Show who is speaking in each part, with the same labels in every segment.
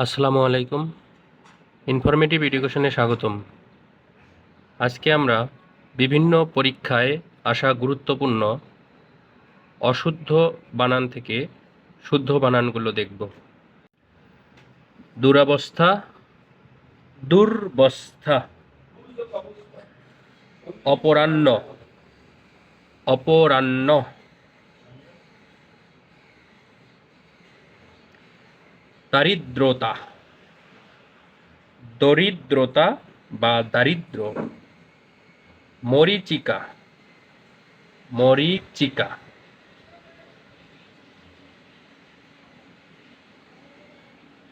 Speaker 1: আসসালামু আলাইকুম। ইনফরমেটিভ এডুকেশনে স্বাগতম। আজকে আমরা বিভিন্ন পরীক্ষায় আসা গুরুত্বপূর্ণ অশুদ্ধ বানান থেকে শুদ্ধ বানানগুলো দেখব। দুরাবস্থা, দুর্বস্থা, অপরাহ্ন অপরাহ্ন। দারিদ্রতা। দরিদ্রতা বা দারিদ্র। মরিচিকা। মরিচিকা।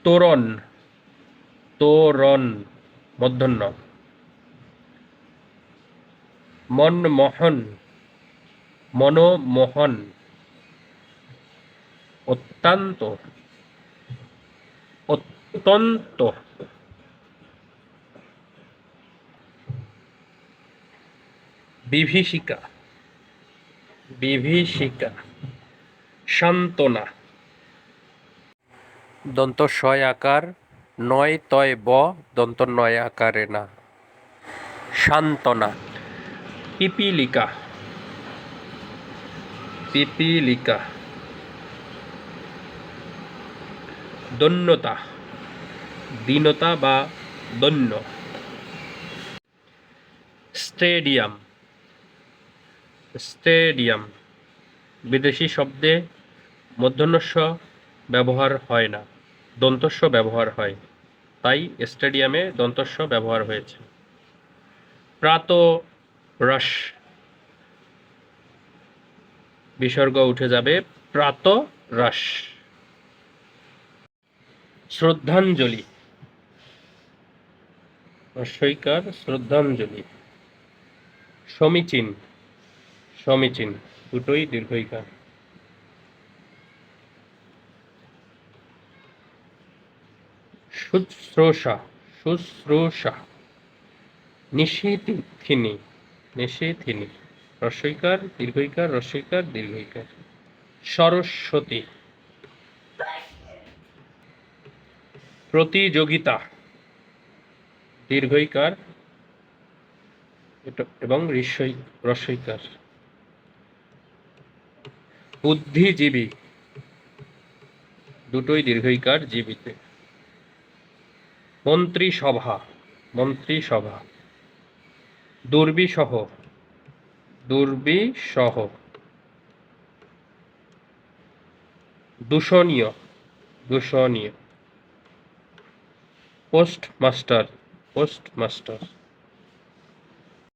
Speaker 1: তোরণ। তোরণ মধ্যাহ্ন। মনমোহন। মনোমোহন। অত্যন্ত। অত্যন্ত বিভীষিকা বিভীষিকা সান্ত্বনা দন্ত ছয় আকার নয় তয় ব দন্ত নয় আকারে না সান্ত্বনা পিপিলিকা পিপিলিকা দন্যতা দীনতা বা দন্য। স্টেডিয়াম। স্টেডিয়াম। বিদেশি শব্দে মধ্যনস্য ব্যবহার হয় না। দন্তস্য ব্যবহার হয়। তাই স্টেডিয়ামে দন্তস্য ব্যবহার হয়েছে। প্রাত রস বিসর্গ উঠে যাবে প্রাত রস শ্রদ্ধাঞ্জলি। রস্বইকার শ্রদ্ধাঞ্জলি। সমীচীন সমীচীন, দুটোই দীর্ঘইকার। শুশ্রূষা শুশ্রূষা। নিষেধিনী নিষেধিনী। রস্বইকার দীর্ঘইকার রস্বইকার দীর্ঘইকার। সরস্বতী। প্রতিযোগিতা। দীর্ঘইকার এবং ঋস্বই রস্বইকার বুদ্ধিজীবী। দুটোই দীর্ঘইকার জীবিতে। মন্ত্রিসভা মন্ত্রিসভা। দুর্বিসহ। দুর্বিসহ। দূষণীয়। দূষণীয়। Postmaster postmaster